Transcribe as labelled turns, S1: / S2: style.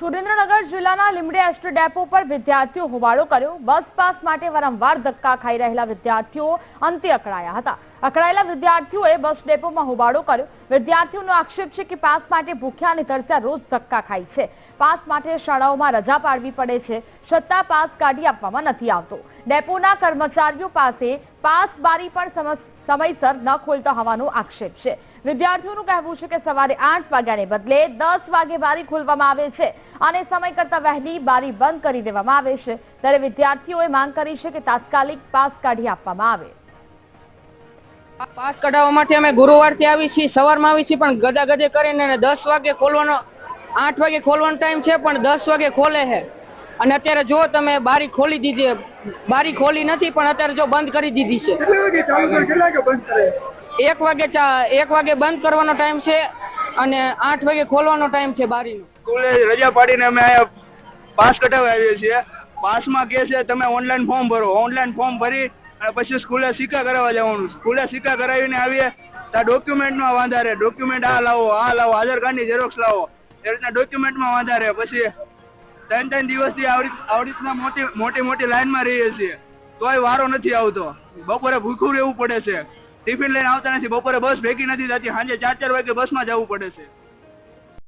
S1: સુરેન્દ્રનગર જિલ્લાના Limdi ST depot પર વિદ્યાર્થીઓ હોબાળો કર્યો. બસ પાસ માટે વારંવાર ધક્કા ખાઈ રહેલા વિદ્યાર્થીઓ અંતે અકળાયા હતા. અકળાયેલા વિદ્યાર્થીઓએ બસ ડેપોમાં હોબાળો કર્યો. વિદ્યાર્થીઓનો આક્ષેપ છે કે પાસ માટે ભૂખ્યા અને રોજ ધક્કા ખાય છે. પાસ માટે શાળાઓમાં રજા પાડવી પડે છે. છતાં પાસ કાઢી આપવામાં નથી આવતો. ડેપોના કર્મચારીઓ પાસે પાસ બારી પણ સમયસર ન ખોલતા હોવાનો આક્ષેપ છે. વિદ્યાર્થીઓનું કહેવું છે કે સવારે આઠ વાગ્યાને બદલે દસ વાગે બારી ખોલવામાં આવે છે અને સમય કરતા વહેલી બારી બંધ કરી દેવામાં આવે છે. ત્યારે વિદ્યાર્થીઓએ માંગ કરી છે કે તાત્કાલિક પાસ કાઢી આપવામાં આવે.
S2: પાસ કઢાવવા માટે અમે ગુરુવારથી આવી છીએ, સવારમાં આવી છીએ, પણ ગદા ગદે કરીને દસ વાગે ખોલવાનો આઠ વાગે ખોલવાનો ટાઈમ છે, પણ દસ વાગે ખોલે છે. અને અત્યારે જો તમે બારી ખોલી દીધી બારી ખોલી નથી પણ અત્યારે જો બંધ કરી દીધી છે. એક વાગે એક વાગે બંધ કરવાનો ટાઈમ છે અને આઠ વાગે ખોલવાનો ટાઈમ છે બારીનો.
S3: સ્કૂલે રજા પાડીને અમે અહીંયા પાસ કઢાવી આવીએ છીએ. પાસમાં કે છે તમે ઓનલાઈન ફોર્મ ભરો. ઓનલાઈન ફોર્મ ભરી અને પછી સ્કૂલે સિક્કા કરાવવા જવાનું. સ્કૂલે સિક્કા કરાવીને આવીએ તો ડોક્યુમેન્ટમાં વાંધા રહે. ડોક્યુમેન્ટ આ લાવો આ લાવો આધાર કાર્ડની ઝેરોક્ષ લાવો. એ રીતના ડોક્યુમેન્ટમાં વાંધા રહે. પછી ત્રણ ત્રણ દિવસથી આવડી આવડી રીતના મોટી મોટી મોટી લાઈનમાં રહીએ છીએ. તોય વારો નથી આવતો. બપોરે ભૂખું રહેવું પડે છે. ટિફિન લઈને આવતા નથી. બપોરે બસ ભેગી નથી થતી. સાંજે ચાર ચાર વાગે બસમાં જવું પડે છે.